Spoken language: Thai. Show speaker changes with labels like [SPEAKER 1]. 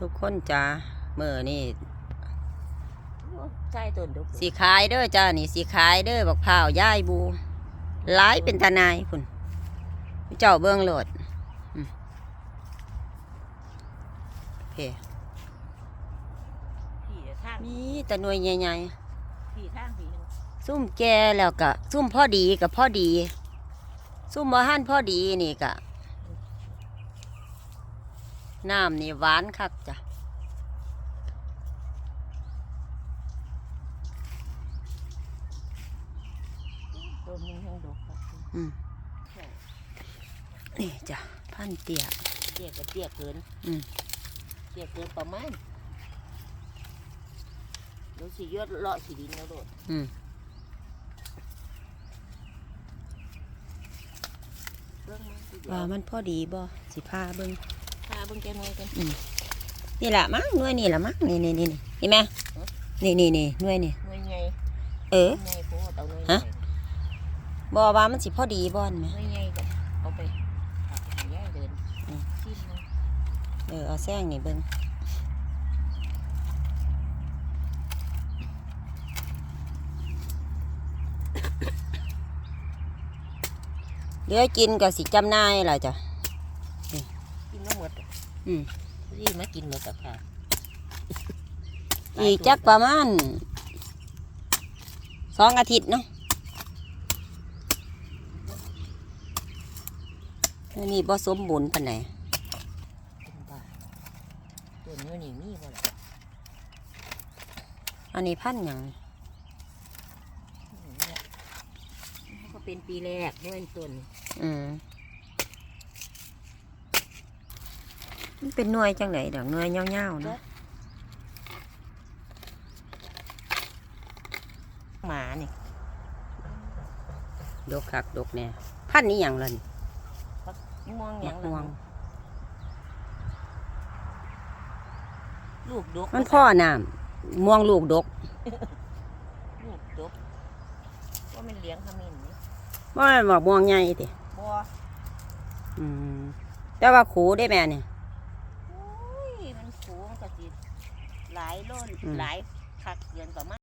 [SPEAKER 1] ทุกคนจ้าเมื่อนี่
[SPEAKER 2] ใช่ต้นดุก
[SPEAKER 1] สีขายเด้อจ้านี่สีขายเด้อบักพร้าวย่ายบูหลายเป็นทนายพุ่นเจ้าเบื้องโหลดอืมโอเค
[SPEAKER 2] พี่ทาง
[SPEAKER 1] มีแต่หน่วยใหญ่
[SPEAKER 2] พี่ทางพี่
[SPEAKER 1] ๆซุ่มแก่แล้วก็ซุ่มพอดีกับพอดี ซุ่มบ่หันพอดีนี่ก็ น้ำนี่หวานคักจ้ะ
[SPEAKER 2] ต้นหนึงแห้งดุกครับ
[SPEAKER 1] อืมนี่จ้ะพันเตี้ย
[SPEAKER 2] เตี้ยก็เตี้ยเกิน
[SPEAKER 1] อืม
[SPEAKER 2] เตี้ยเกินประมาณเดี๋ยวสิยอดเลาะสีดินแล้วโดด
[SPEAKER 1] อืม
[SPEAKER 2] เรื่องมันสิเดี๋ยว
[SPEAKER 1] ว่ามันพอดีบ่สิพาเบิ่ง
[SPEAKER 2] พา เบิ่งแกหน่อยกัน
[SPEAKER 1] นี่แหละมั้งหน่วยนี่แหละมั้งนี่นี่นี่นี่เห็นไหมนี่นี่นี่หน่วยนี่
[SPEAKER 2] หน่วยใหญ่
[SPEAKER 1] เออ
[SPEAKER 2] หน่วยใหญ่โพดเอาหน่วยให
[SPEAKER 1] ฮะ
[SPEAKER 2] ญ่
[SPEAKER 1] บ่ว่ามันสิพอดีบ่อนไหม
[SPEAKER 2] หน่วยใหญ่ก็เอาไปเอาไปให้ยายเดิน
[SPEAKER 1] อืม
[SPEAKER 2] ชิมนะ
[SPEAKER 1] เออเอาแซงนี่เบิ่งเหลือกินก็สิจำหนายล่ะจ้ะ
[SPEAKER 2] กินน้ำหมด
[SPEAKER 1] อืม
[SPEAKER 2] นี่มากินหมดกับค่ะ
[SPEAKER 1] อีกจักประมาณสองอาทิตย์เนาะอันนี้บ่สมบูรณ์ปานไหน
[SPEAKER 2] เป็นบ้าตัวเนื้อนี่มีบ่ล่ะ
[SPEAKER 1] อันนี้พันธุ์หยัง
[SPEAKER 2] อืมเนี่ยมันก็เป็นปีแรกด้วยต้น
[SPEAKER 1] อืม มันเป็นหน่วยจังไหนดอกหน่วยเงาวๆเนาะ
[SPEAKER 2] หมานี่
[SPEAKER 1] ดกคักดกแน่พันธุ์นี้หยังล่ะนี่
[SPEAKER 2] ม่วงห
[SPEAKER 1] มั
[SPEAKER 2] ยัง
[SPEAKER 1] กม่วง
[SPEAKER 2] ลูกดก
[SPEAKER 1] มันพ่อน้ำม่วงลูกดก
[SPEAKER 2] ลูกดกว่ามันเลี้ยงขมิ้นนี่
[SPEAKER 1] บ่แม่นบอกม่วงใหญ่ติ
[SPEAKER 2] บัว
[SPEAKER 1] อืมแต่ว่าขูได้แม่เนี่ย
[SPEAKER 2] โอ้ย มันสูงกะสิหลายโลน
[SPEAKER 1] อืม
[SPEAKER 2] หลายคักเกินประมาณ